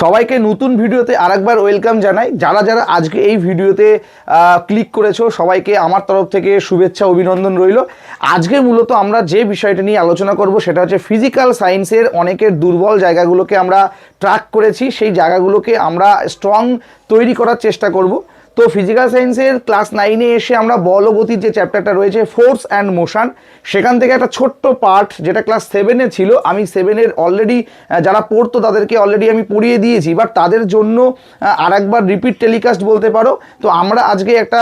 সবাইকে নতুন ভিডিওতে আরেকবার ওয়েলকাম জানাই। যারা যারা আজকে এই ভিডিওতে ক্লিক করেছ, সবাইকে আমার তরফ থেকে শুভেচ্ছা, অভিনন্দন রইল। আজকে মূলত আমরা যে বিষয়টা নিয়ে আলোচনা করব সেটা হচ্ছে ফিজিক্যাল সায়েন্সের অনেকের দুর্বল জায়গাগুলোকে আমরা ট্র্যাক করেছি। সেই জায়গাগুলোকে আমরা স্ট্রং তৈরি করার চেষ্টা করব। তো ফিজিক্যাল সায়েন্সের ক্লাস নাইনে এসে আমরা বল ও গতির যে চ্যাপ্টারটা রয়েছে ফোর্স অ্যান্ড মোশন সেখান থেকে একটা ছোট্ট পার্ট যেটা ক্লাস সেভেনে ছিল, আমি সেভেনের অলরেডি যারা পড়তো তাদেরকে অলরেডি আমি পড়িয়ে দিয়েছি বাট তাদের জন্য আর একবার রিপিট টেলিকাস্ট বলতে পারো। তো আমরা আজকে একটা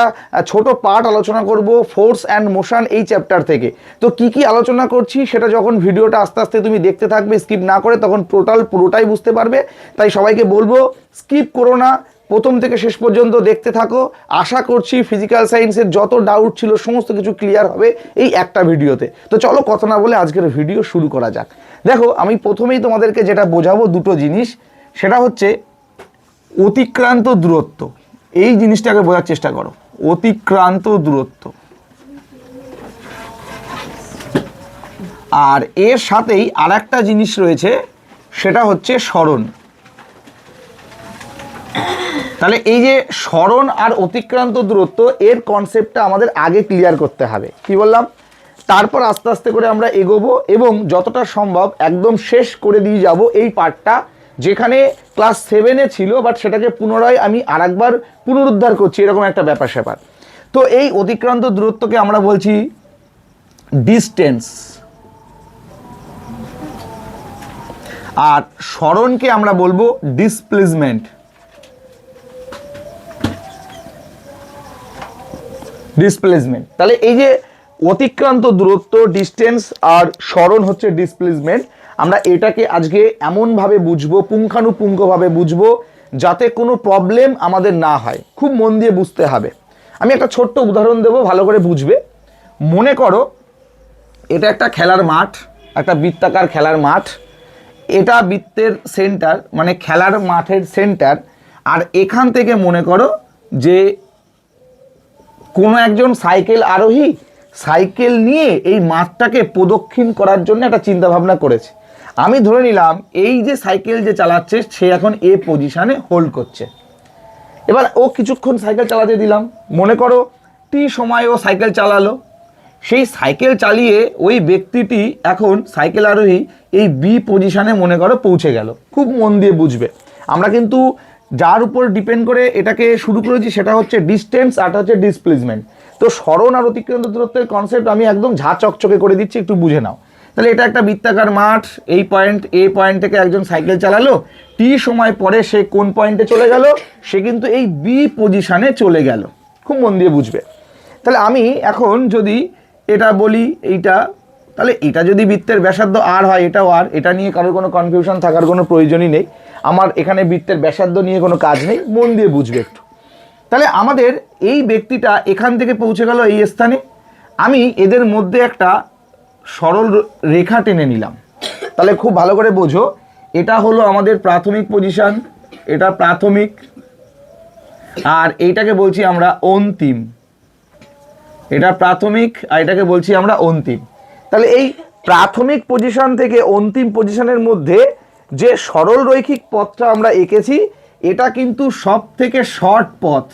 ছোট পার্ট আলোচনা করব ফোর্স অ্যান্ড মোশন এই চ্যাপ্টার থেকে। তো কি কি আলোচনা করছি, সেটা যখন ভিডিওটা আস্তে আস্তে তুমি দেখতে থাকবে স্কিপ না করে, তখন টোটাল পুরোটাই বুঝতে পারবে। তাই সবাইকে বলব স্কিপ করো না প্রথম থেকে শেষ পর্যন্ত দেখতে থাকো। আশা করছি ফিজিক্যাল সায়েন্সের যত ডাউট ছিল, সমস্ত কিছু ক্লিয়ার হবে এই একটা ভিডিওতে। তো চলো কথা না বলে আজকের ভিডিও শুরু করা যাক। দেখো, আমি প্রথমেই তোমাদেরকে যেটা বোঝাবো দুটো জিনিস। সেটা হচ্ছে অতিক্রান্ত দূরত্ব। এই জিনিসটাকে বোঝার চেষ্টা করো। অতিক্রান্ত দূরত্ব। আর এর সাথেই আর জিনিস রয়েছে, সেটা হচ্ছে স্মরণ। তাহলে এই যে স্মরণ আর অতিক্রান্ত দূরত্ব, এর কনসেপ্টটা আমাদের আগে ক্লিয়ার করতে হবে। কি বললাম? তারপর আস্তে আস্তে করে আমরা এগোবো এবং যতটা সম্ভব একদম শেষ করে দিয়ে যাব এই পার্টটা যেখানে ক্লাস সেভেনে ছিল বাট সেটাকে পুনরায় আমি আরেকবার পুনরুদ্ধার করছি, এরকম একটা ব্যাপার স্যাপার। তো এই অতিক্রান্ত দূরত্বকে আমরা বলছি ডিস্টেন্স আর স্মরণকে আমরা বলব ডিসপ্লেসমেন্ট ডিসপ্লেসমেন্ট তাহলে এই যে অতিক্রান্ত দূরত্ব ডিস্টেন্স আর স্মরণ হচ্ছে ডিসপ্লেসমেন্ট আমরা এটাকে আজকে এমনভাবে বুঝব, পুঙ্খানুপুঙ্খভাবে বুঝব, যাতে কোনো প্রবলেম আমাদের না হয়। খুব মন দিয়ে বুঝতে হবে। আমি একটা ছোট্ট উদাহরণ দেবো, ভালো করে বুঝবে। মনে করো, এটা একটা খেলার মাঠ, একটা বৃত্তাকার খেলার মাঠ। এটা বৃত্তের সেন্টার মানে খেলার মাঠের সেন্টার আর এখান থেকে মনে করো যে কোনো একজন সাইকেল আরোহী সাইকেল নিয়ে এই মাঠটাকে প্রদক্ষিণ করার জন্য একটা চিন্তা ভাবনা করেছে। আমি ধরে নিলাম, এই যে সাইকেল যে চালাচ্ছে, সে এখন এ পজিশানে হোল্ড করছে। এবার ও কিছুক্ষণ সাইকেল চালাতে দিলাম। মনে করো, টি সময় ও সাইকেল চালালো। সেই সাইকেল চালিয়ে ওই ব্যক্তিটি এখন সাইকেল আরোহী এই বি পজিশানে মনে করো পৌঁছে গেল। খুব মন দিয়ে বুঝবে। আমরা কিন্তু যার উপর ডিপেন্ড করে এটাকে শুরু করেছি সেটা হচ্ছে ডিস্টেন্স আর হচ্ছে ডিসপ্লেসমেন্ট তো স্মরণ আর অতিক্রান্ত দূরত্বের কনসেপ্ট আমি একদম ঝা চকচকে করে দিচ্ছি, একটু বুঝে নাও। তাহলে এটা একটা বৃত্তাকার মাঠ, এই পয়েন্ট এ পয়েন্ট থেকে একজন সাইকেল চালালো টি সময় পরে সে কোন পয়েন্টে চলে গেল, সে কিন্তু এই বি পজিশানে চলে গেল। খুব মন দিয়ে বুঝবে। তাহলে আমি এখন যদি এটা বলি এইটা, তাহলে এটা যদি বৃত্তের ব্যাসার্ধ আর হয়, এটাও আর এটা নিয়ে কারোর কোনো কনফিউশন থাকার কোনো প্রয়োজনই নেই। আমার এখানে বৃত্তের ব্যাসার্ধ নিয়ে কোনো কাজ নেই, মন দিয়ে বুঝবে একটু। তাহলে আমাদের এই ব্যক্তিটা এখান থেকে পৌঁছে গেল এই স্থানে। আমি এদের মধ্যে একটা সরল রেখা টেনে নিলাম। তাহলে খুব ভালো করে বোঝো, এটা হলো আমাদের প্রাথমিক পজিশান এটা প্রাথমিক, আর এইটাকে বলছি আমরা অন্তিম। এটা প্রাথমিক, আর এটাকে বলছি আমরা অন্তিম। তাহলে এই প্রাথমিক পজিশন থেকে অন্তিম পজিশনের মধ্যে যে সরল রৈখিক পথটা আমরা এঁকেছি, এটা কিন্তু সব থেকে শর্ট পথ।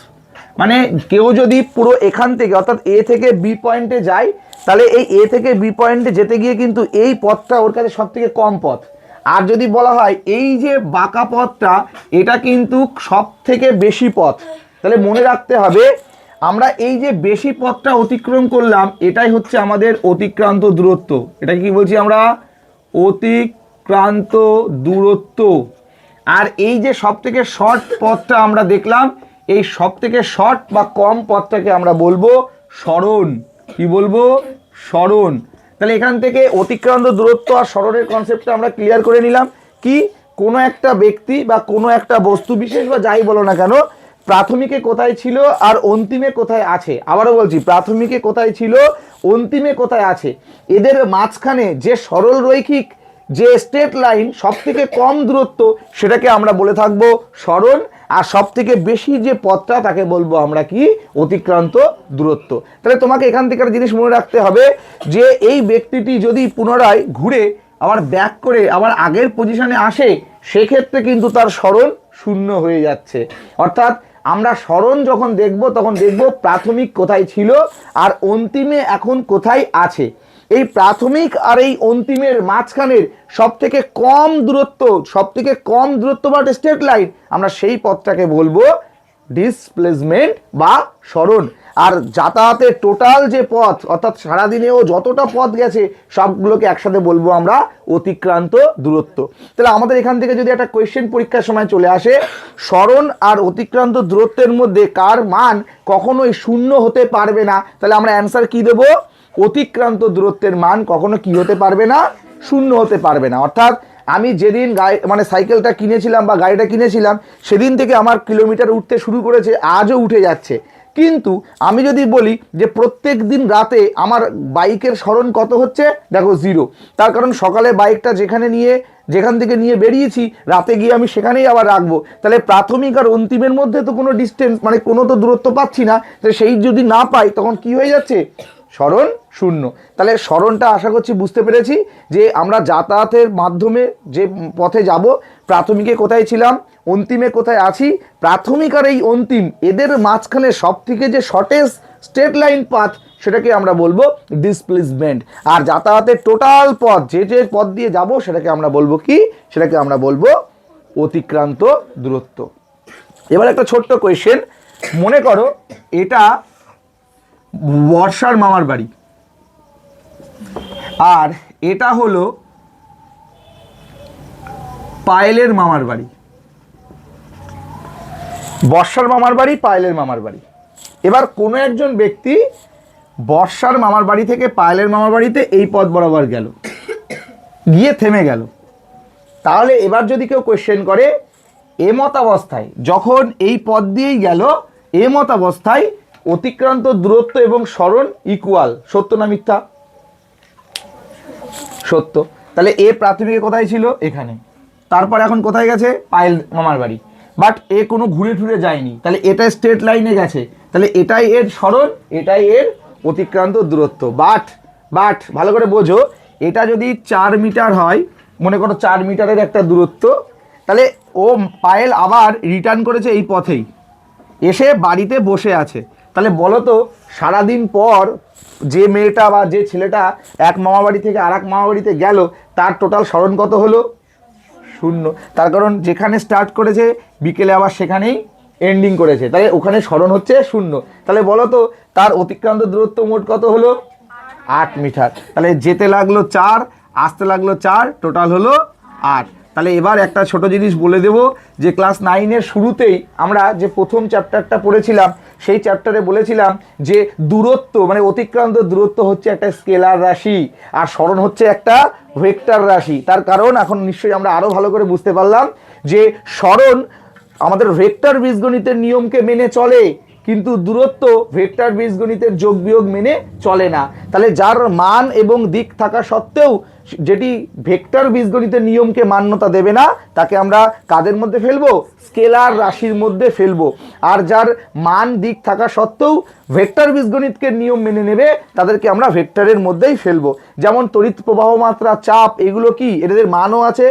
মানে কেউ যদি পুরো এখান থেকে, অর্থাৎ এ থেকে বি পয়েন্টে যায়, তাহলে এই এ থেকে বি পয়েন্টে যেতে গিয়ে কিন্তু এই পথটা ওর কাছে সব থেকে কম পথ। আর যদি বলা হয় এই যে বাঁকা পথটা, এটা কিন্তু সব থেকে বেশি পথ। তাহলে মনে রাখতে হবে, আমরা এই যে বেশি পথটা অতিক্রম করলাম, এটাই হচ্ছে আমাদের অতিক্রান্ত দূরত্ব। এটা কি বলছি আমরা? অতিক্রান্ত দূরত্ব। আর এই যে সব থেকে শর্ট পথটা আমরা দেখলাম, এই সব থেকে শর্ট বা কম পথটাকে আমরা বলব স্মরণ কি বলব? স্মরণ তাহলে এখান থেকে অতিক্রান্ত দূরত্ব আর স্মরণের কনসেপ্টটা আমরা ক্লিয়ার করে নিলাম। কি? কোনো একটা ব্যক্তি বা কোনো একটা বস্তু, বিশেষ বা যাই বলো না কেন, প্রাথমিকে কোথায় ছিল আর অন্তিমে কোথায় আছে? আবারও বলছি, প্রাথমিকে কোথায় ছিল, অন্তিমে কোথায় আছে? এদের মাঝখানে যে সরল রৈখিক যে স্ট্রেট লাইন সব থেকে কম দূরত্ব সেটাকে আমরা বলে থাকব সরল আর সব থেকে বেশি যে পথটা তাকে বলব আমরা কি? অতিক্রান্ত দূরত্ব। তাহলে তোমাকে এখান থেকে একটা জিনিস মনে রাখতে হবে যে এই ব্যক্তিটি যদি পুনরায় ঘুরে আবার ব্যাক করে আবার আগের পজিশনে আসে, সেক্ষেত্রে কিন্তু তার স্মরণ শূন্য হয়ে যাচ্ছে। অর্থাৎ আমরা স্মরণ যখন দেখব, তখন দেখব প্রাথমিক কোথায় ছিল, আর অন্তিমে এখন কোথায় আছে। এই প্রাথমিক আর এই অন্তিমের মাঝখানের সব থেকে কম দূরত্ব সব থেকে কম দূরত্ব বা স্টেট লাইন আমরা সেই পথটাকে বলব ডিসপ্লেসমেন্ট বা স্মরণ আর যাতায়াতের টোটাল যে পথ, অর্থাৎ সারাদিনেও যতটা পথ গেছে, সবগুলোকে একসাথে বলব আমরা অতিক্রান্ত দূরত্ব। তাহলে আমাদের এখান থেকে যদি একটা কোয়েশ্চেন পরীক্ষার সময় চলে আসে স্মরণ আর অতিক্রান্ত দূরত্বের মধ্যে কার মান কখনোই শূন্য হতে পারবে না? তাহলে আমরা অ্যান্সার কি দেবো? অতিক্রান্ত দূরত্বের মান কখনো কি হতে পারবে না? শূন্য হতে পারবে না। অর্থাৎ আমি যেদিন গাড়ি মানে সাইকেলটা কিনেছিলাম বা গাড়িটা কিনেছিলাম, সেদিন থেকে আমার কিলোমিটার উঠতে শুরু করেছে, আজও উঠে যাচ্ছে। কিন্তু আমি যদি বলি যে প্রত্যেক দিন রাতে আমার বাইকের স্মরণ কত হচ্ছে? দেখো জিরো তার কারণ সকালে বাইকটা যেখানে নিয়ে, যেখান থেকে নিয়ে বেরিয়েছি, রাতে গিয়ে আমি সেখানেই আবার রাখব। তাহলে প্রাথমিক আর অন্তিমের মধ্যে তো কোনো ডিস্টেন্স মানে কোনো তো দূরত্ব পাচ্ছি না। সেই যদি না পাই, তখন কি হয়ে যাচ্ছে? স্মরণ শূন্য। তাহলে স্মরণটা আশা করছি বুঝতে পেরেছি যে আমরা যাতায়াতের মাধ্যমে যে পথে যাব, প্রাথমিকে কোথায় ছিলাম, অন্তিমে কোথায় আছি, প্রাথমিক আর এই অন্তিম, এদের মাঝখানে সব থেকে যে শর্টেস্ট স্ট্রেট লাইন পাথ সেটাকে আমরা বলব ডিসপ্লেসমেন্ট আর যাতায়াতের টোটাল পথ, যে যে পথ দিয়ে যাব সেটাকে আমরা বলব কি? সেটাকে আমরা বলব অতিক্রান্ত দূরত্ব। এবার একটা ছোট্ট কোয়েশ্চেন মনে করো এটা বর্ষার মামার বাড়ি। আর এটা হলো পায়েলের মামার বাড়ি। বর্ষার মামার বাড়ি, পায়েলের মামার বাড়ি। এবার কোনো একজন ব্যক্তি বর্ষার মামার বাড়ি থেকে পায়েলের মামার বাড়িতে এই পথ বরাবর গেল। গিয়ে থেমে গেল। তাহলে এবার যদি কেউ কোয়েশ্চেন করে এমত অবস্থায় যখন এই পথ দিয়েই গেল এমত অবস্থায় অতিক্রান্ত দূরত্ব এবং স্মরণ ইকুয়াল সত্য না মিথ্যা? সত্য। তাহলে এ প্রাথমিকে কোথায় ছিল? এখানে। তারপর এখন কোথায় গেছে? পায়েল মামার বাড়ি। বাট এ কোনো ঘুরে টুরে যায়নি। তাহলে এটা স্ট্রেট লাইনে গেছে। তাহলে এটাই এর স্মরণ, এটাই এর অতিক্রান্ত দূরত্ব। বাট বাট, ভালো করে বোঝো, এটা যদি চার মিটার হয়, মনে করো চার মিটারের একটা দূরত্ব, তাহলে ও পায়েল আবার রিটার্ন করেছে এই পথেই। এসে বাড়িতে বসে আছে। তাহলে বলো তো সারাদিন পর যে মেয়েটা বা যে ছেলেটা এক মামা বাড়ি থেকে আর এক মামা বাড়িতে গেল, তার টোটাল স্মরণ কত হলো? শূন্য। তার কারণ যেখানে স্টার্ট করেছে, বিকেলে আবার সেখানেই এন্ডিং করেছে। তাহলে ওখানে স্মরণ হচ্ছে শূন্য। তাহলে বলো তো তার অতিক্রান্ত দূরত্ব মোট কত হলো? আট মিটার। তাহলে যেতে লাগল চার, আসতে লাগল চার টোটাল হলো আট। তাহলে এবার একটা ছোট জিনিস বলে দেব যে ক্লাস নাইনের শুরুতেই আমরা যে প্রথম চ্যাপ্টারটা পড়েছিলাম, সেই চ্যাপ্টারে বলেছিলাম যে দূরত্ব মানে অতিক্রান্ত দূরত্ব হচ্ছে একটা স্কেলার রাশি আর স্মরণ হচ্ছে একটা ভেক্টর রাশি। তার কারণ এখন নিশ্চয়ই আমরা আরও ভালো করে বুঝতে পারলাম যে স্মরণ আমাদের ভেক্টর বীজগণিতের নিয়মকে মেনে চলে, কিন্তু দূরত্ব ভেক্টর বীজগণিতের যোগ বিয়োগ মেনে চলে না। তাহলে যার মান এবং দিক থাকা সত্ত্বেও যেটি ভেক্টর বীজগণিতের নিয়মকে মান্যতা দেবে না, তাকে আমরা কাদের মধ্যে ফেলব? স্কেলার রাশির মধ্যে ফেলব। আর যার মান দিক থাকা সত্ত্বেও ভেক্টর বীজগণিতকে নিয়ম মেনে নেবে, তাদেরকে আমরা ভেক্টরের মধ্যেই ফেলব। যেমন তড়িৎ প্রবাহ মাত্রা, চাপ, এগুলো কি? এদের মানও আছে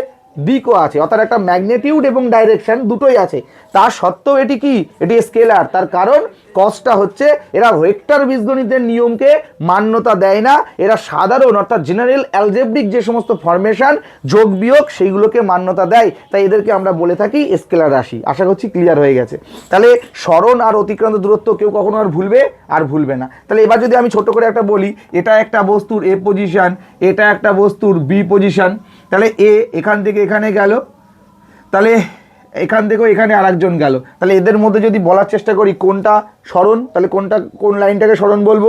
দিকও আছে, অর্থাৎ একটা ম্যাগনেটিউড এবং ডাইরেকশন দুটোই আছে। তা সত্ত্বেও এটি কি? এটি স্কেলার তার কারণ কসটা হচ্ছে এরা ভেক্টর বীজগণিতের নিয়মকে মান্যতা দেয় না। এরা সাধারণ, অর্থাৎ জেনারেল অ্যালজেব্রিক যে সমস্ত ফরমেশন যোগ বিয়োগ, সেইগুলোকে মান্যতা দেয়। তাই এদেরকে আমরা বলে থাকি স্কেলার রাশি। আশা করছি ক্লিয়ার হয়ে গেছে। তাহলে স্মরণ আর অতিক্রান্ত দূরত্ব কেউ কখনো আর ভুলবে আর ভুলবে না। তাহলে এবার যদি আমি ছোট করে একটা বলি, এটা একটা বস্তুর এ পজিশন এটা একটা বস্তুর বি পজিশন তাহলে এ এখান থেকে এখানে গেল, তাহলে এখান থেকেও এখানে আরেকজন গেল। তাহলে এদের মধ্যে যদি বলার চেষ্টা করি কোনটা স্মরণ, তাহলে কোনটা, কোন লাইনটাকে স্মরণ বলব?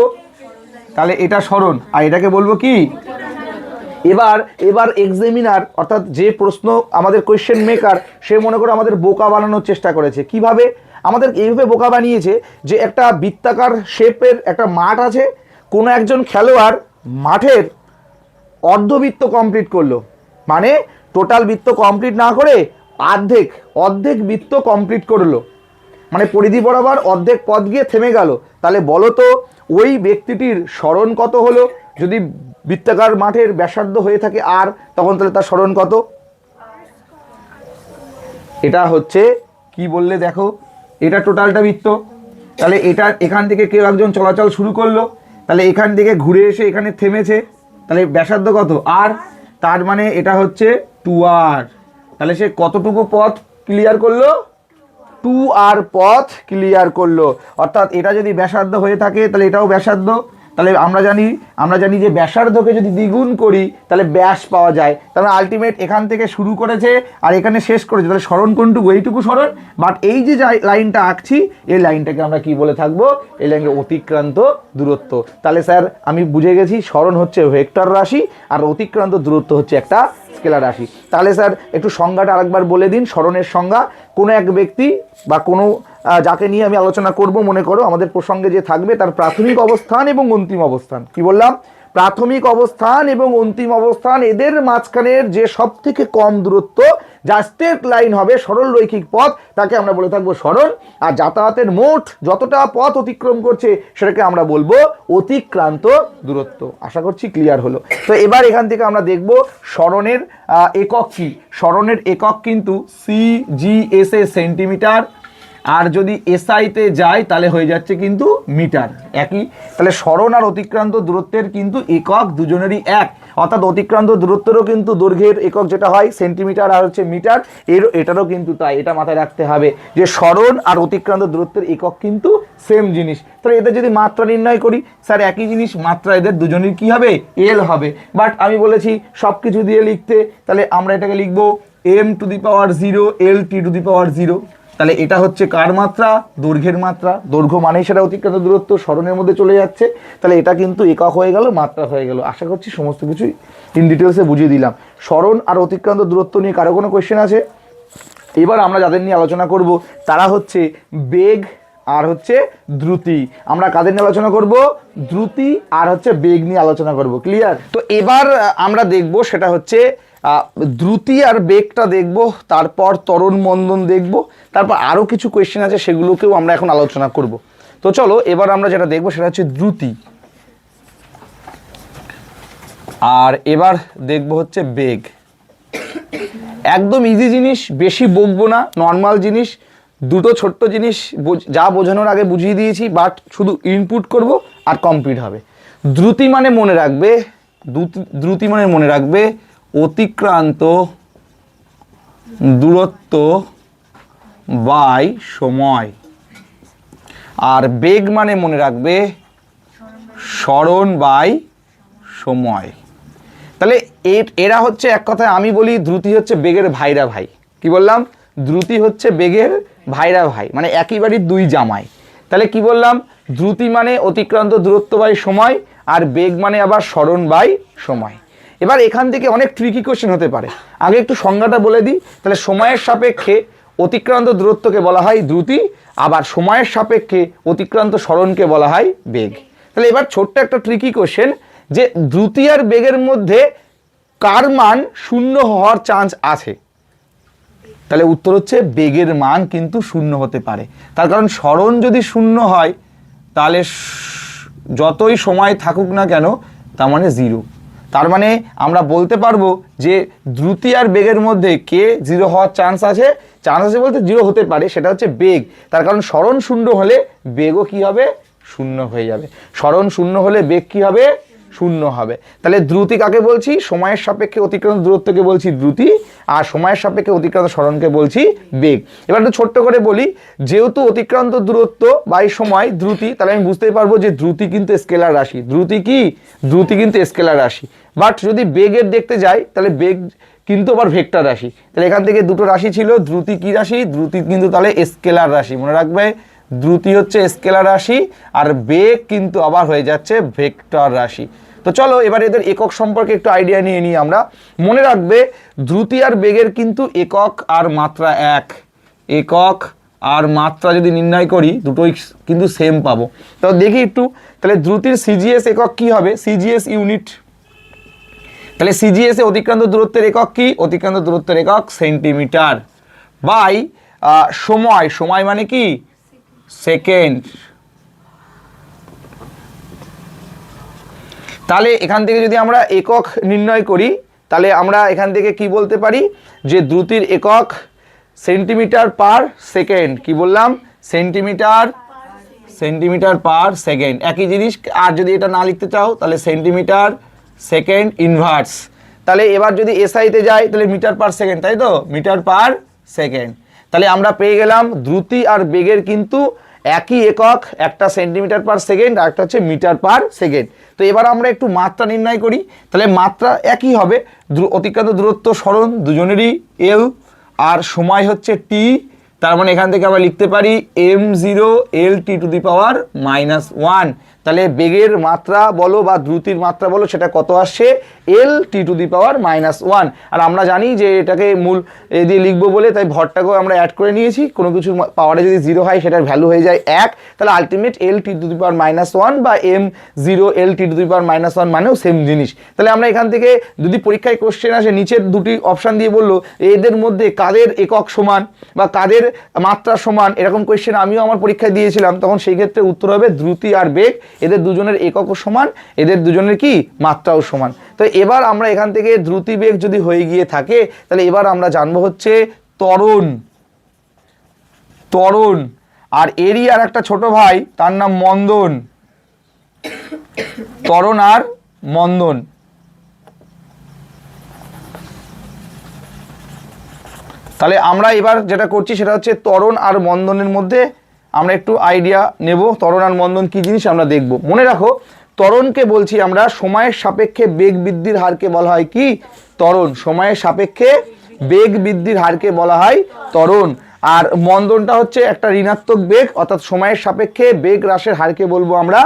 তাহলে এটা স্মরণ, আর এটাকে বলব কি? এবার এবার এক্সামিনার অর্থাৎ যে প্রশ্ন আমাদের কোয়েশ্চেন মেকার সে মনে করে আমাদের বোকা বানানোর চেষ্টা করেছে। কীভাবে? আমাদের এইভাবে বোকা বানিয়েছে যে একটা বৃত্তাকার শেপের একটা মাঠ আছে, কোনো একজন খেলোয়াড় মাঠের অর্ধবৃত্ত কমপ্লিট করল। মানে টোটাল বৃত্ত কমপ্লিট না করে অর্ধেক অর্ধেক বৃত্ত কমপ্লিট করল। মানে পরিধি বরাবর অর্ধেক পথ গিয়ে থেমে গেল। তাহলে বলো তো, ওই ব্যক্তিটির স্মরণ কত হলো? যদি বৃত্তাকার মাঠের ব্যাসার্ধ হয়ে থাকে আর তখন তাহলে তার স্মরণ কত? এটা হচ্ছে, কি বললে দেখো? এটা টোটালটা বৃত্ত। তাহলে এটা, এখান থেকে কেউ একজন চলাচল শুরু করল। তাহলে এখান থেকে ঘুরে এসে এখানে থেমেছে। তাহলে ব্যাসার্ধ কত? আর তার মানে এটা হচ্ছে টু আর তাহলে সে কতটুকু পথ ক্লিয়ার করল? টু আর পথ ক্লিয়ার করল। অর্থাৎ এটা যদি ব্যাসার্ধ হয়ে থাকে, তাহলে এটাও ব্যাসার্ধ। তাহলে আমরা জানি আমরা জানি যে ব্যাসার্ধকে যদি দ্বিগুণ করি, তাহলে ব্যাস পাওয়া যায়। তাহলে আলটিমেট এখান থেকে শুরু করেছে আর এখানে শেষ করেছে। তাহলে স্মরণ কোনটুকু? এইটুকু স্মরণ। বাট এই যে লাইনটা আঁকছি, এই লাইনটাকে আমরা কি বলে থাকব? এই লাইনকে অতিক্রান্ত দূরত্ব। তাহলে স্যার, আমি বুঝে গেছি, স্মরণ হচ্ছে ভেক্টর রাশি আর অতিক্রান্ত দূরত্ব হচ্ছে একটা স্কেলার রাশি। তাহলে স্যার, একটু সংজ্ঞাটা আরেকবার বলে দিন, স্মরণের সংজ্ঞা। কোনো এক ব্যক্তি বা কোনো যাকে নিয়ে আমি আলোচনা করব মনে করো আমাদের প্রসঙ্গে যে থাকবে তার প্রাথমিক অবস্থান এবং অন্তিম অবস্থান। কি বললাম? প্রাথমিক অবস্থান এবং অন্তিম অবস্থান এদের মাঝখানের যে সব থেকে কম দূরত্ব যা স্ট্রেট লাইন হবে সরল রৈখিক পথ তাকে আমরা বলে থাকব সরল। আর যাতায়াতের মোট যতটা পথ অতিক্রম করছে সেটাকে আমরা বলব অতিক্রান্ত দূরত্ব। আশা করছি ক্লিয়ার হলো। তো এবার এখান থেকে আমরা দেখব স্মরণের আহ, একক কি? স্মরণের একক কিন্তু সি জি এস এ সেন্টিমিটার আর যদি এসআইতে যায়, তাহলে হয়ে যাচ্ছে কিন্তু মিটার। একই? তাহলে স্মরণ আর অতিক্রান্ত দূরত্বের কিন্তু একক দুজনেরই এক। অর্থাৎ অতিক্রান্ত দূরত্বেরও কিন্তু দৈর্ঘ্যের একক যেটা হয়, সেন্টিমিটার আর হচ্ছে মিটার এর এটারও কিন্তু তাই, এটা মাথায় রাখতে হবে যে স্মরণ আর অতিক্রান্ত দূরত্বের একক কিন্তু সেম জিনিস। তাহলে এদের যদি মাত্রা নির্ণয় করি, স্যার একই জিনিস, মাত্রা এদের দুজনের কি হবে? এল হবে। বাট আমি বলেছি সব কিছু দিয়ে লিখতে, তাহলে আমরা এটাকে লিখব M to the power zero L T to the power zero তাহলে এটা হচ্ছে কার মাত্রা? দৈর্ঘ্যের মাত্রা। দৈর্ঘ্য মানেই সেটা অতিক্রান্ত দূরত্ব, স্মরণের মধ্যে চলে যাচ্ছে। তাহলে এটা কিন্তু একক হয়ে গেল, মাত্রা হয়ে গেল। আশা করছি সমস্ত কিছুই ইন ডিটেলসে বুঝিয়ে দিলাম। স্মরণ আর অতিক্রান্ত দূরত্ব নিয়ে কারও কোনো কোয়েশ্চেন আছে? এবার আমরা যাদের নিয়ে আলোচনা করব, তারা হচ্ছে বেগ আর হচ্ছে দ্রুতি। আমরা কাদের নিয়ে আলোচনা করব? দ্রুতি আর হচ্ছে বেগ নিয়ে আলোচনা করব। ক্লিয়ার তো এবার আমরা দেখব সেটা হচ্ছে দ্রুতি আর বেগটা দেখব, তারপর তরণ মন্দন দেখব, তারপর আরও কিছু কোয়েশ্চেন আছে, সেগুলোকেও আমরা এখন আলোচনা করব। তো চলো, এবার আমরা যেটা দেখব সেটা হচ্ছে দ্রুতি। আর এবার দেখব হচ্ছে বেগ। একদম ইজি জিনিস, বেশি বকবো না নর্মাল জিনিস, দুটো ছোট্ট জিনিস যা বোঝানোর আগে বুঝিয়ে দিয়েছি বাট শুধু ইনপুট করব আর কমপ্লিট হবে। দ্রুতি মানে মনে রাখবে দ্রুতি মানে মনে রাখবে অতিক্রান্ত দূরত্ব বাই সময়। আর বেগ মানে মনে রাখবে স্মরণ বাই সময়। তাহলে এরা হচ্ছে এক কথায় আমি বলি দ্রুতি হচ্ছে বেগের ভাইরা ভাই। কি বললাম? দ্রুতি হচ্ছে বেগের ভাইরা ভাই মানে একই বাড়ির দুই জামাই। তাহলে কি বললাম? দ্রুতি মানে অতিক্রান্ত দূরত্ব বাই সময়, আর বেগ মানে আবার স্মরণ বাই সময়। এবার এখান থেকে অনেক ট্রিকি কোশ্চেন হতে পারে। আগে একটু সংজ্ঞাটা বলে দিই। তাহলে সময়ের সাপেক্ষে অতিক্রান্ত দূরত্বকে বলা হয় দ্রুতি, আবার সময়ের সাপেক্ষে অতিক্রান্ত স্মরণকে বলা হয় বেগ। তাহলে এবার ছোট্ট একটা ট্রিকি কোশ্চেন যে দ্রুতি আর বেগের মধ্যে কার মান শূন্য হওয়ার চান্স আছে? তাহলে উত্তর হচ্ছে বেগের মান কিন্তু শূন্য হতে পারে। তার কারণ স্মরণ যদি শূন্য হয়, তাহলে যতই সময় থাকুক না কেন, তার মানে জিরো তার মানে আমরা বলতে পারব যে দ্রুতি আর বেগের মধ্যে কে জিরো হওয়ার চান্স আছে? চান্স আছে বলতে জিরো হতে পারে, সেটা হচ্ছে বেগ। তার কারণ স্মরণ শূন্য হলে বেগও কি হবে? শূন্য হয়ে যাবে। স্মরণ শূন্য হলে বেগ কি হবে? শূন্য হবে। তাহলে দ্রুতি কাকে বলছি? সময়ের সাপেক্ষে অতিক্রান্ত দূরত্বকে বলছি দ্রুতি, আর সময়ের সাপেক্ষে অতিক্রান্ত স্মরণকে বলছি বেগ। এবার একটু ছোট্ট করে বলি, যেহেতু অতিক্রান্ত দূরত্ব বাই সময় দ্রুতি, তাহলে আমি বুঝতেই পারব যে দ্রুতি কিন্তু স্কেলার রাশি। দ্রুতি কি? দ্রুতি কিন্তু স্কেলার রাশি। বাট যদি বেগের দেখতে যাই, তাহলে বেগ কিন্তু আবার ভেক্টর রাশি। তাহলে এখান থেকে দুটো রাশি ছিল, দ্রুতি কি রাশি? দ্রুতি কিন্তু তাহলে স্কেলার রাশি। মনে রাখবে? দ্রুতি হচ্ছে স্কেলার রাশি আর বেগ কিন্তু আবার হয়ে যাচ্ছে ভেক্টর রাশি। তো চলো এবার এদের একক সম্পর্কে একটু আইডিয়া নিয়ে নিই আমরা। মনে রাখবে, দ্রুতি আর বেগের কিন্তু একক আর মাত্রা এক। একক আর মাত্রা যদি নির্ণয় করি, দুটোই কিন্তু সেম পাবো। তো দেখি একটু, তাহলে দ্রুতির সিজিএস একক কি হবে? সিজিএস ইউনিট তাহলে সিজিএস অতিক্রান্ত দূরত্বের একক কি? অতিক্রান্ত দূরত্বের একক সেন্টিমিটার বাই সময়। সময় মানে কি? সেকেন্ড। তাহলে এখান থেকে যদি আমরা একক নির্ণয় করি, তাহলে আমরা এখান থেকে কি বলতে পারি? যে দ্রুতির একক সেন্টিমিটার পার সেকেন্ড। কি বললাম? Centimeter centimeter per second. একই জিনিস, আর যদি এটা না লিখতে চাও, তাহলে সেন্টিমিটার সেকেন্ড ইনভার্স। তাহলে এবার যদি এসআইতে যাই, তাহলে মিটার পার সেকেন্ড, তাই তো? Meter per second. তাহলে আমরা পেয়ে গেলাম দ্রুতি আর বেগের কিন্তু একই একক, একটা সেন্টিমিটার পার সেকেন্ড আর একটা হচ্ছে মিটার পার সেকেন্ড। তো এবার আমরা একটু মাত্রা নির্ণয় করি। তাহলে মাত্রা একই হবে। অতিক্রান্ত দূরত্ব সরণ দুজনেরই এল আর সময় হচ্ছে টি তার মানে এখান থেকে আমরা লিখতে পারি M zero L T to the power minus one তাহলে বেগের মাত্রা বলো বা দ্রুতির মাত্রা বলো, সেটা কত আসছে? L T to the power minus one আর আমরা জানি যে এটাকে মূল এ দিয়ে লিখব বলে, তাই ভরটাকেও আমরা অ্যাড করে নিয়েছি। কোনো কিছুর পাওয়ারে যদি জিরো হয়, সেটার ভ্যালু হয়ে যায় এক। তাহলে ultimate L T to the power minus one বা M zero L T to the power minus one মানেও সেম জিনিস। তাহলে আমরা এখান থেকে যদি পরীক্ষায় কোশ্চেন আসে, নিচের দুটি অপশান দিয়ে বলল, এদের মধ্যে কাদের একক সমান বা কাদের মাত্রা সমান, এরকম কোয়েশ্চেন আমিও আমার পরীক্ষায় দিয়েছিলাম, তখন সেই ক্ষেত্রে উত্তর হবে দ্রুতি আর বেগ। এদের দুজনের এককও সমান, এদের দুজনের কি? মাত্রাও সমান। তো এবার আমরা এখান থেকে দ্রুতিবেগ যদি হয়ে গিয়ে থাকে, তাহলে এবার আমরা জানব হচ্ছে ত্বরণ। ত্বরণ। আর এরই আর একটা ছোট ভাই, তার নাম মন্দন। ত্বরণ আর মন্দন। তাহলে আমরা এবার যেটা করছি, সেটা হচ্ছে ত্বরণ আর মন্দনের মধ্যে আমরা একটু আইডিয়া নেব, তরণ আর মন্দন কী জিনিস আমরা দেখব। মনে রাখো, তরণকে বলছি আমরা, সময়ের সাপেক্ষে বেগ বৃদ্ধির হারকে বলা হয় কি? তরণ। সময়ের সাপেক্ষে বেগ বৃদ্ধির হারকে বলা হয় তরণ। আর মন্দনটা হচ্ছে একটা ঋণাত্মক বেগ, অর্থাৎ সময়ের সাপেক্ষে বেগ হ্রাসের হারকে বলব আমরা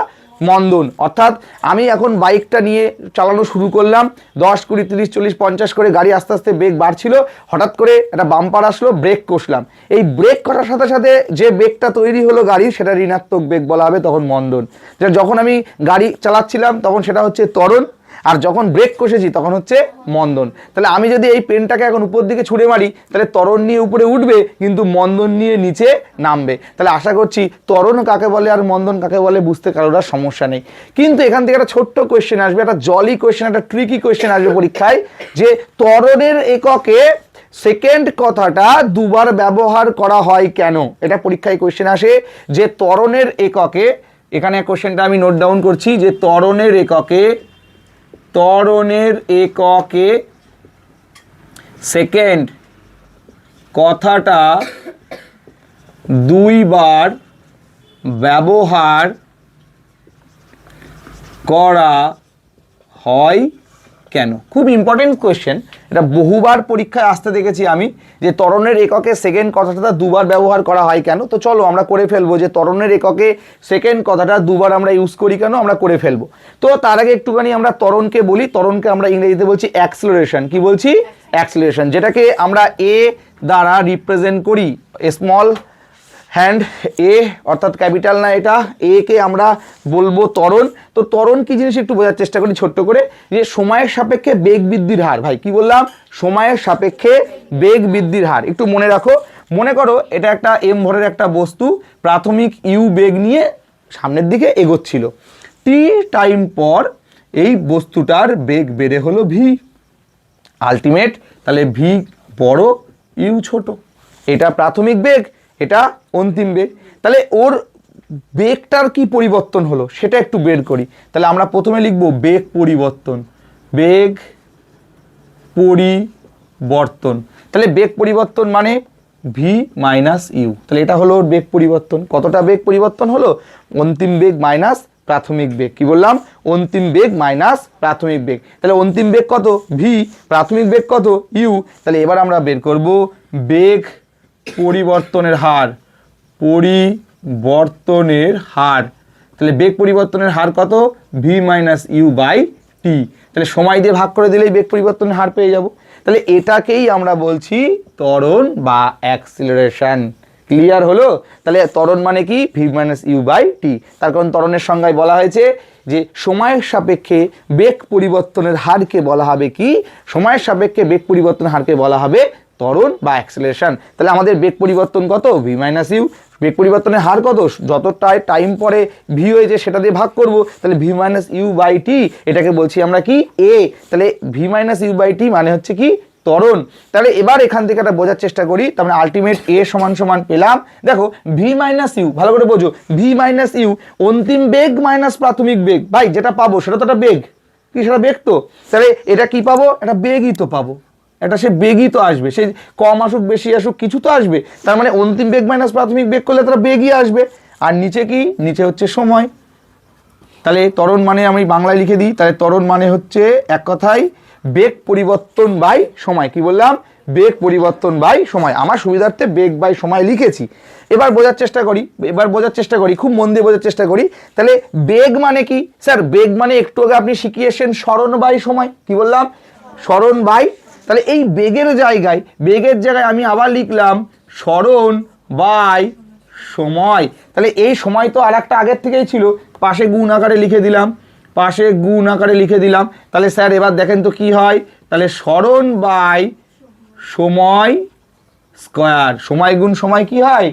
মন্দন। অর্থাৎ আমি এখন বাইকটা নিয়ে চালানো শুরু করলাম, দশ কুড়ি তিরিশ চল্লিশ পঞ্চাশ করে গাড়ি আস্তে আস্তে ব্রেক বাড়ছিল, হঠাৎ করে একটা বাম্পার আসলো ব্রেক কষলাম। এই ব্রেক করার সাথে সাথে যে ব্রেকটা তৈরি হলো গাড়ি সেটা ঋণাত্মক ব্রেক বলা হবে তখন মন্দন। যখন আমি গাড়ি চালাচ্ছিলাম, তখন সেটা হচ্ছে ত্বরণ। আর যখন ব্রেক কষেছি, তখন হচ্ছে মন্দন। তাহলে আমি যদি এই পেনটাকে এখন উপর দিকে ছুঁড়ে মারি, তাহলে তরণ নিয়ে উপরে উঠবে, কিন্তু মন্দন নিয়ে নিচে নামবে। তাহলে আশা করছি ত্বরণ কাকে বলে আর মন্দন কাকে বলে বুঝতে কারোর সমস্যা নেই। কিন্তু এখান থেকে একটা ছোট্ট কোয়েশ্চেন আসবে, একটা জলি কোয়েশ্চেন একটা ট্রিকি কোয়েশ্চেন আসবে পরীক্ষায়, যে ত্বরণের এককে সেকেন্ড কথাটা দুবার ব্যবহার করা হয় কেন? এটা পরীক্ষায় কোয়েশ্চেন আসে, যে ত্বরণের এককে, এখানে কোশ্চেনটা আমি নোট ডাউন করছি, যে ত্বরণের এককে ত্বরণের এককে সেকেন্ড কথাটা দুইবার ব্যবহার করা হয়। কেন? খুব ইম্পর্টেন্ট কোয়েশ্চেন এটা বহুবার পরীক্ষায় আসতে দেখেছি আমি যে তরণের এককে সেকেন্ড কথাটা দুবার ব্যবহার করা হয় কেন? তো চলো আমরা করে ফেলব যে তরণের এককে সেকেন্ড কথাটা দুবার আমরা ইউজ করি কেন? আমরা করে ফেলব। তো তার আগে একটুখানি আমরা তরণকে বলি। তরণকে আমরা ইংরেজিতে বলছি অ্যাক্সিলারেশন কি বলছি? অ্যাক্সিলারেশন যেটাকে আমরা এ দ্বারা রিপ্রেজেন্ট করি স্মল হ্যান্ড এ অর্থাৎ ক্যাপিটাল না এটা এ কে আমরা বলব ত্বরণ। তো ত্বরণ কি জিনিস একটু বোঝার চেষ্টা করি ছোট্ট করে? যে সময়ের সাপেক্ষে বেগ বৃদ্ধির হার। ভাই, কি বললাম? সময়ের সাপেক্ষে বেগ বৃদ্ধির হার। একটু মনে রাখো। মনে করো, এটা একটা এম ভরের একটা বস্তু, প্রাথমিক ইউ বেগ নিয়ে সামনের দিকে এগোচ্ছিল। টি টাইম পর এই বস্তুটার বেগ বেড়ে হলো ভি আলটিমেট তাহলে ভি বড় ইউ ছোট। এটা প্রাথমিক বেগ এটা অন্তিম বেগ। তাহলে ওর বেগটার কি পরিবর্তন হলো সেটা একটু বের করি। তাহলে আমরা প্রথমে লিখব বেগ পরিবর্তন। বেগ পরিবর্তন। তাহলে বেগ পরিবর্তন মানে ভি মাইনাস ইউ তাহলে এটা হলো ওর বেগ পরিবর্তন। কতটা বেগ পরিবর্তন হলো? অন্তিম বেগ মাইনাস প্রাথমিক বেগ। কি বললাম? অন্তিম বেগ মাইনাস প্রাথমিক বেগ। তাহলে অন্তিম বেগ কত? ভি প্রাথমিক বেগ কত? ইউ তাহলে এবার আমরা বের করব বেগ পরিবর্তনের হার পরিবর্তনের হার। তাহলে বেগ পরিবর্তনের হার কত? V minus U by T তাহলে সময় দিয়ে ভাগ করে দিলেই বেগ পরিবর্তনের হার পেয়ে যাব। তাহলে এটাকেই আমরা বলছি ত্বরণ বা অ্যাক্সিলারেশন ক্লিয়ার হলো? তাহলে ত্বরণ মানে কি? V minus U by T তার কারণ ত্বরণের সংজ্ঞায় বলা হয়েছে যে সময়ের সাপেক্ষে বেগ পরিবর্তনের হারকে বলা হবে কি? সময়ের সাপেক্ষে বেগ পরিবর্তনের হারকে বলা হবে ত্বরণ বা অ্যাক্সেলেশন তাহলে আমাদের বেগ পরিবর্তন কত? ভি মাইনাস ইউ বেগ পরিবর্তনের হার কত? যতটাই টাইম পরে ভি হয়েছে সেটা দিয়ে ভাগ করব। তাহলে V minus U by T এটাকে বলছি আমরা কি? এ তাহলে V minus U by T মানে হচ্ছে কি? ত্বরণ। তাহলে এবার এখান থেকে একটা বোঝার চেষ্টা করি। তার মানে আলটিমেট এ সমান সমান পেলাম। দেখো ভি মাইনাস ইউ ভালো করে বোঝো। ভি মাইনাস ইউ অন্তিম বেগ মাইনাস প্রাথমিক বেগ। ভাই, যেটা পাবো, সেটা তো একটা বেগ। কি, সেটা বেগ তো? তাহলে এটা কি পাবো? একটা বেগই তো পাবো। এটা সে বেগই তো আসবে, সে কম আসুক, বেশি আসুক, কিছু তো আসবে। তার মানে অন্তিম বেগ মাইনাস প্রাথমিক বেগ করলে তারা বেগই আসবে। আর নিচে কি? নিচে হচ্ছে সময়। তাহলে ত্বরণ মানে আমি বাংলায় লিখে দিই, তাহলে ত্বরণ মানে হচ্ছে এক কথায় বেগ পরিবর্তন বাই সময়। কি বললাম? বেগ পরিবর্তন বাই সময়। আমার সুবিধার্থে বেগ বাই সময় লিখেছি। এবার বোঝার চেষ্টা করি, এবার বোঝার চেষ্টা করি, খুব মন দিয়ে বোঝার চেষ্টা করি। তাহলে বেগ মানে কি? স্যার, বেগ মানে একটু আগে আপনি শিখিয়েছেন স্মরণ বাই সময়। কি বললাম? স্মরণ বাই তাহলে এই বেগের জায়গায় বেগের জায়গায় আমি আবার লিখলাম, স্মরণ বাই সময়। তাহলে এই সময় তো আর একটা আগের থেকেই ছিল, পাশে গুণ আকারে লিখে দিলাম, পাশে গুণ আকারে লিখে দিলাম। তাহলে স্যার, এবার দেখেন তো কি হয়? তাহলে স্মরণ বাই সময় স্কোয়ার। সময় গুণ সময় কি হয়?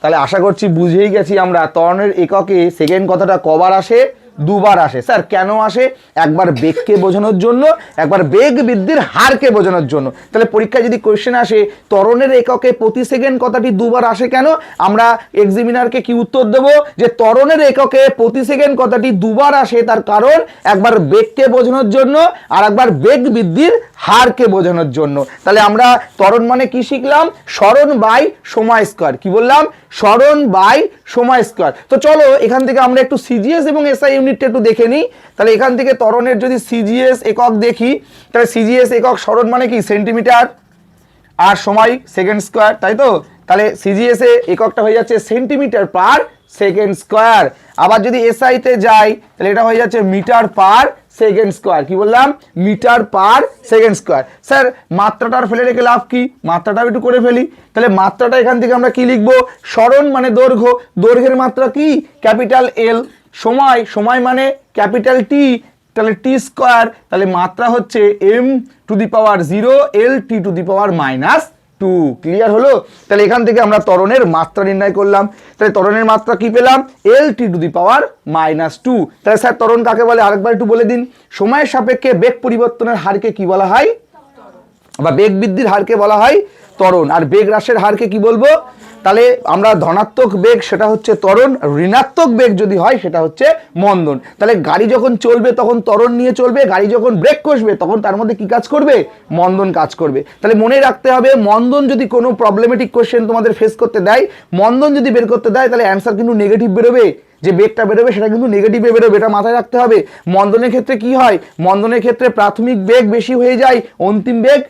তাহলে আশা করছি বুঝেই গেছি আমরা। ত্বরণের এককে সেকেন্ড কথাটা কবার আসে দুবার আসে। স্যার, কেন আসে? একবার বেগকে বোঝানোর জন্য, একবার বেগ বৃদ্ধির হারকে বোঝানোর জন্য। তাহলে পরীক্ষায় যদি কোয়েশ্চেন আসে, ত্বরণের এককে প্রতি সেকেন্ড কথাটি দুবার আসে কেন? আমরা এক্সামিনারকে কি উত্তর দেব? যে তরণের এককে প্রতি সেকেন্ড কথাটি দুবার আসে, তার কারণ একবার বেগকে বোঝানোর জন্য আর একবার বেগ বৃদ্ধির হারকে বোঝানোর জন্য। তাহলে আমরা ত্বরণ মানে কি শিখলাম? স্মরণ বাই সময় স্কোয়ার কি বললাম? স্মরণ বাই সময় স্কোয়ার তো চলো, এখান থেকে আমরা একটু সিজিএস এবং এসআই ইউনিটটা একটু দেখে নিই। তাহলে এখান থেকে তরণের যদি সিজিএস একক দেখি, তাহলে সিজিএস একক স্মরণ মানে কি? সেন্টিমিটার আর সময় সেকেন্ড স্কোয়ার তাই তো? তাহলে সিজিএস এককটা হয়ে যাচ্ছে সেন্টিমিটার পার সেকেন্ড স্কোয়ার আবার যদি এসআইতে যাই, তাহলে এটা হয়ে যাচ্ছে মিটার পার সেকেন্ড স্কোয়ার কি বললাম? Metre per second square sir মাত্রাটার ফেলে রেখে লাভ কি? মাত্রাটাও একটু করে ফেলি। তাহলে মাত্রাটা এখান থেকে আমরা কি লিখব? স্মরণ মানে দৈর্ঘ্য। দৈর্ঘ্যের মাত্রা কি? ক্যাপিটাল এল সময় সময় মানে ক্যাপিটাল টি তাহলে টি স্কোয়ার তাহলে মাত্রা হচ্ছে M to the power zero L T to the power minus two clear হলো? তাহলে এখান থেকে আমরা তরণের মাত্রা নির্ণয় করলাম। তাহলে তরণের মাত্রা কি পেলাম? L T to the power minus two তাহলে স্যার তরণ কাকে বলে? আরেকবার একটু বলে দিন। সময়ের সাপেক্ষে বেগ পরিবর্তনের হারকে কি বলা হয়? বা বেগ বৃদ্ধির হারকে বলা হয় ত্বরণ। আর বেগ হ্রাসের হারকে কি বলব? তাহলে আমরা ধনাত্মক বেগ, সেটা হচ্ছে ত্বরণ ঋণাত্মক বেগ যদি হয়, সেটা হচ্ছে মন্দন। তাহলে গাড়ি যখন চলবে, তখন ত্বরণ নিয়ে চলবে, গাড়ি যখন ব্রেক কষবে, তখন তার মধ্যে কি কাজ করবে? মন্দন কাজ করবে। তাহলে মনে রাখতে হবে, মন্দন যদি কোনো প্রবলেমেটিক কোশ্চেন তোমাদের ফেস করতে দেয়, মন্দন যদি বের করতে দেয়, তাহলে অ্যান্সার কিন্তু নেগেটিভ বেরোবে। যে বেগটা বেরোবে, সেটা কিন্তু নেগেটিভে বেরোবে, এটা মাথায় রাখতে হবে। মন্দনের ক্ষেত্রে কি হয়? মন্দনের ক্ষেত্রে প্রাথমিক বেগ বেশি হয়ে যায়, অন্তিম বেগ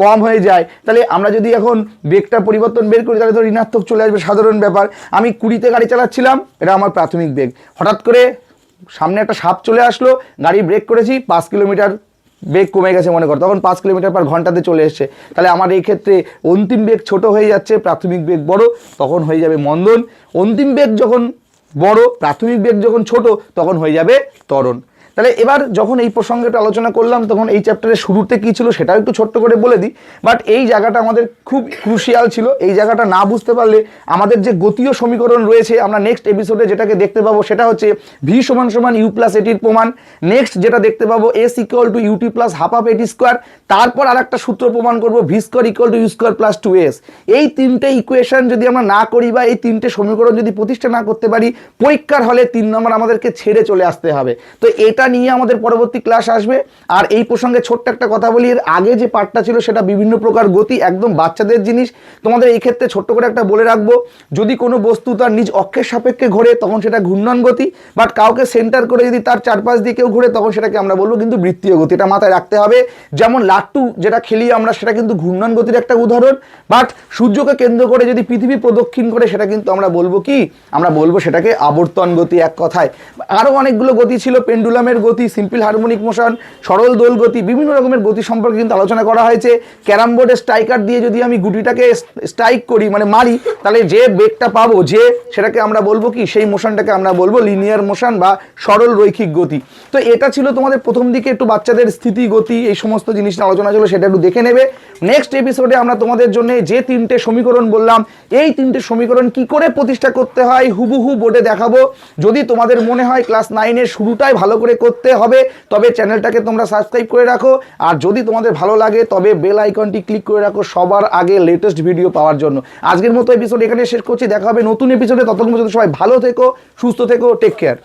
কম হয়ে যায়, তাহলে আমরা যদি এখন বেগটা পরিবর্তন বের করি, তাহলে তো ঋণাত্মক চলে আসবে, সাধারণ ব্যাপার। আমি কুড়িতে গাড়ি চালাচ্ছিলাম, এটা আমার প্রাথমিক বেগ। হঠাৎ করে সামনে একটা সাপ চলে আসলো, গাড়ি ব্রেক করেছি, পাঁচ কিলোমিটার বেগ কমে গেছে মনে করো, তখন পাঁচ কিলোমিটার পার ঘন্টাতে চলে এসছে। তাহলে আমার এই ক্ষেত্রে অন্তিম বেগ ছোট হয়ে যাচ্ছে, প্রাথমিক বেগ বড়, তখন হয়ে যাবে মন্দন। অন্তিম বেগ যখন বড়, প্রাথমিক বেগ যখন ছোট, তখন হয়ে যাবে ত্বরণ। তাহলে এবার যখন এই প্রসঙ্গটা আলোচনা করলাম, তখন এই চ্যাপ্টারের শুরুতে কি ছিল সেটাও একটু ছোট্ট করে বলে দিই। বাট এই জায়গাটা আমাদের খুব ক্রুশিয়াল ছিল। এই জায়গাটা না বুঝতে পারলে আমাদের যে গতীয় সমীকরণ রয়েছে, আমরা নেক্সট এপিসোডে যেটাকে দেখতে পাবো সেটা হচ্ছে ভি সমান সমান ইউ প্লাস এটির প্রমাণ। নেক্সট যেটা দেখতে পাবো S equal to U T plus half half A T square তারপর আর একটা সূত্র প্রমাণ করব V square equal to U square plus two S এই তিনটে ইকুয়েশন যদি আমরা না করি বা এই তিনটে সমীকরণ যদি প্রতিষ্ঠা না করতে পারি, পরীক্ষার হলে তিন নম্বর আমাদেরকে ছেড়ে চলে আসতে হবে। তো এটা নিয়ে আমাদের পরবর্তী ক্লাস আসবে। আর এই প্রসঙ্গে ছোট্ট একটা কথা বলি, এর আগে যে পার্টটা ছিল সেটা বিভিন্ন প্রকার গতি, একদম বাচ্চাদের জিনিস। তোমাদের এই ক্ষেত্রে ছোট্ট করে একটা বলে রাখব, যদি কোনো বস্তু তার নিজ অক্ষের সাপেক্ষে ঘোরে, তখন সেটা ঘূর্ণন গতি বাট কাউকে সেন্টার করে যদি তার চারপাশ দিয়ে কেউ ঘুরে, তখন সেটাকে আমরা বলব কিন্তু বৃত্তীয় গতি, এটা মাথায় রাখতে হবে। যেমন লাট্টু যেটা খেলি আমরা, সেটা কিন্তু ঘূর্ণন গতির একটা উদাহরণ বাট সূর্যকে কেন্দ্র করে যদি পৃথিবী প্রদক্ষিণ করে, সেটা কিন্তু আমরা বলব কি? আমরা বলব সেটাকে আবর্তন গতি এক কথায়। আরও অনেকগুলো গতি ছিল পেন্ডুলামের গতি সিম্পল হারমোনিক মোশন সরল দোল গতি, বিভিন্ন রকমের গতি সম্পর্কে কিন্তু আলোচনা করা হয়েছে। ক্যারাম বোর্ডে স্ট্রাইকার দিয়ে যদি আমি গুটিটাকে স্ট্রাইক করি মানে মারি, তাহলে যে বেগটা পাবো, যে সেটাকে আমরা বলব কি, সেই মোশনটাকে আমরা বলব লিনিয়ার মোশন বা সরল রৈখিক গতি। তো এটা ছিল তোমাদের প্রথম দিকে একটু বাচ্চাদের স্থিতি, গতি, এই সমস্ত জিনিস আলোচনা ছিল, সেটা একটু দেখে নেবে। নেক্সট এপিসোডে আমরা তোমাদের জন্য যে তিনটে সমীকরণ বললাম, এই তিনটে সমীকরণ কি করে প্রতিষ্ঠা করতে হয়, হুবহু বোর্ডে দেখাবো। যদি তোমাদের মনে হয় ক্লাস নাইনের শুরুটাই ভালো করে করতে হবে। তবে চ্যানেলটাকে তোমরা সাবস্ক্রাইব করে রাখো। আর যদি তোমাদের ভালো লাগে, তবে বেল আইকনটি ক্লিক করে রাখো সবার আগে লেটেস্ট ভিডিও পাওয়ার জন্য। আজকের মতো এপিসোড এখানে শেষ করছি। দেখা হবে নতুন এপিসোডে ততক্ষণ পর্যন্ত সবাই ভালো থেকো, সুস্থ থেকো টেক কেয়ার